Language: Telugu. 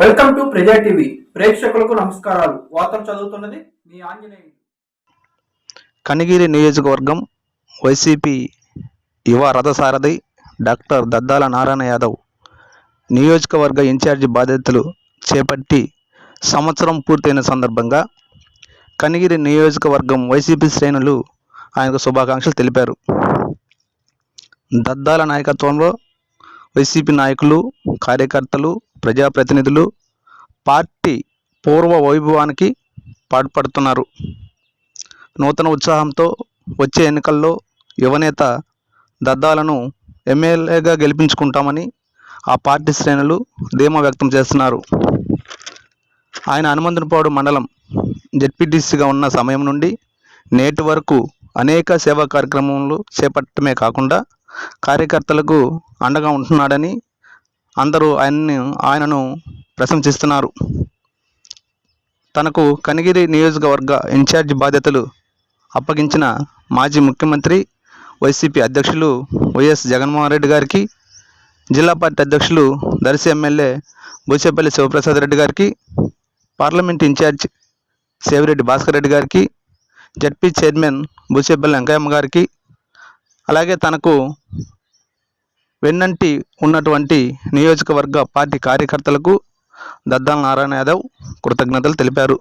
వెల్కమ్ టు ప్రజా టీవీ. ప్రేక్షకులకు నమస్కారాలు. వార్తలు చదువుతున్నది మీ ఆంజనేయులు. కనిగిరి నియోజకవర్గం వైసీపీ యువ రథసారథి డాక్టర్ దద్దాల నారాయణ యాదవ్ నియోజకవర్గ ఇన్ఛార్జి బాధ్యతలు చేపట్టి సంవత్సరం పూర్తయిన సందర్భంగా కనిగిరి నియోజకవర్గం వైసీపీ శ్రేణులు ఆయనకు శుభాకాంక్షలు తెలిపారు. దద్దాల నాయకత్వంలో వైసీపీ నాయకులు కార్యకర్తలు ప్రజాప్రతినిధులు పార్టీ పూర్వ వైభవానికి పాటుపడుతున్నారు. నూతన ఉత్సాహంతో వచ్చే ఎన్నికల్లో యువనేత దద్దాలను ఎమ్మెల్యేగా గెలిపించుకుంటామని ఆ పార్టీ శ్రేణులు ధీమా వ్యక్తం చేస్తున్నారు. ఆయన హనుమంతునిపాడు మండలం జెడ్పీటీసీగా ఉన్న సమయం నుండి నేటి వరకు అనేక సేవా కార్యక్రమాలు చేపట్టడమే కాకుండా కార్యకర్తలకు అండగా ఉంటున్నాడని అందరూ ఆయన్ని ఆయనను ప్రశంసిస్తున్నారు. తనకు కనిగిరి నియోజకవర్గ ఇన్ఛార్జ్ బాధ్యతలు అప్పగించిన మాజీ ముఖ్యమంత్రి వైసీపీ అధ్యక్షులు వైఎస్ జగన్మోహన్ రెడ్డి గారికి జిల్లా పార్టీ అధ్యక్షులు దర్శి ఎమ్మెల్యే బూచేపల్లి శివప్రసాద్ రెడ్డి గారికి పార్లమెంట్ ఇన్ఛార్జ్ సేవిరెడ్డి భాస్కర్ రెడ్డి గారికి జడ్పీ చైర్మన్ బూచేపల్లి వెంకయ్యమ్మ గారికి అలాగే తనకు వెన్నంటి ఉన్నటువంటి నియోజకవర్గ పార్టీ కార్యకర్తలకు దద్దాల నారాయణ యాదవ్ కృతజ్ఞతలు తెలిపారు.